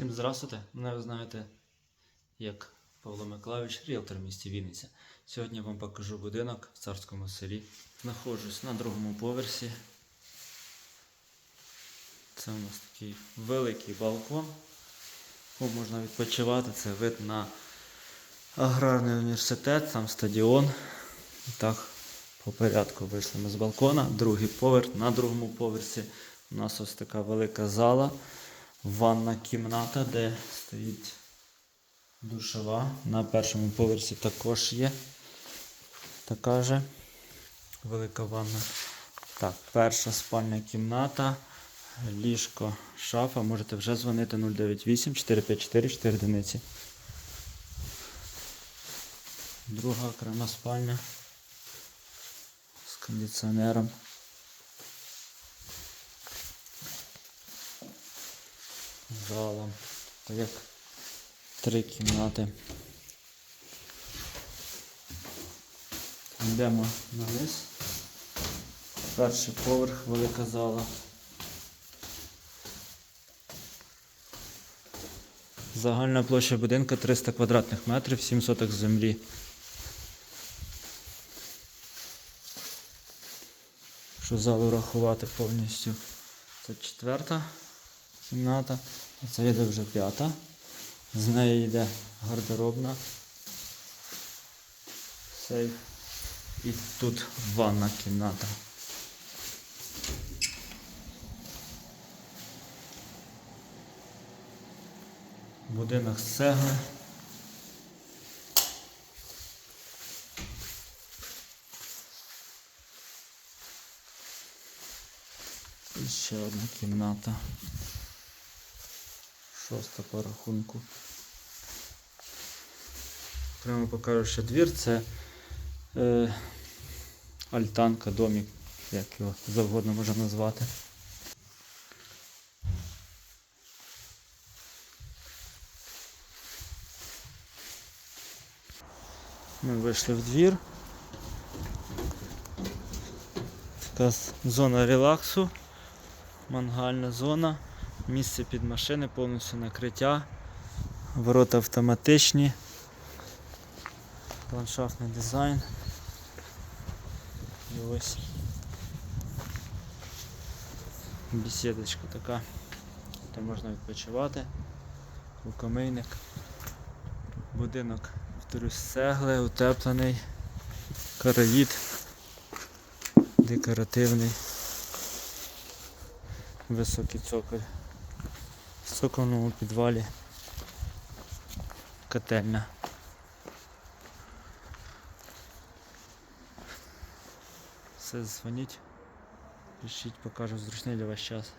Всім здравствуйте. Мене ви знаєте як Павло Миколайович, ріелтор в місті Вінниця. Сьогодні я вам покажу будинок в царському селі. Знаходжусь на другому поверсі. Це у нас такий великий балкон. Тут можна відпочивати. Це вид на аграрний університет, там стадіон. І так, по порядку вийшли ми з балкона. Другий поверх. На другому поверсі у нас ось така велика зала ванна кімната, де стоїть душова. На першому поверсі також є така же велика ванна. Так, перша спальня кімната, ліжко, шафа. Можете вже дзвонити 098 454 4 одиниці. Друга окрема спальня з кондиціонером. Залом. Як три кімнати. Йдемо вниз. Перший поверх, велика зала. Загальна площа будинку 300 квадратних метрів, 7 соток землі. Якщо залу рахувати повністю, це четверта кімната. Це йде вже п'ята. З неї йде гардеробна. Сейф. І тут ванна кімната. Будинок з цегли. І ще одна кімната. Шоста по рахунку. Прямо покажу, що двір це е, альтанка, домик, як його завгодно можна назвати. Ми вийшли в двір. Така зона релаксу, мангальна зона. Місце під машини, повністю накриття, ворота автоматичні, ландшафтний дизайн. І ось бесідочка така, де можна відпочивати, рукомийник, будинок повторюсь, цегли, утеплений, караїд, декоративний, високий цоколь. В цокольному підвалі котельня. Все, дзвоніть, пишіть, покажу зручний для вас час.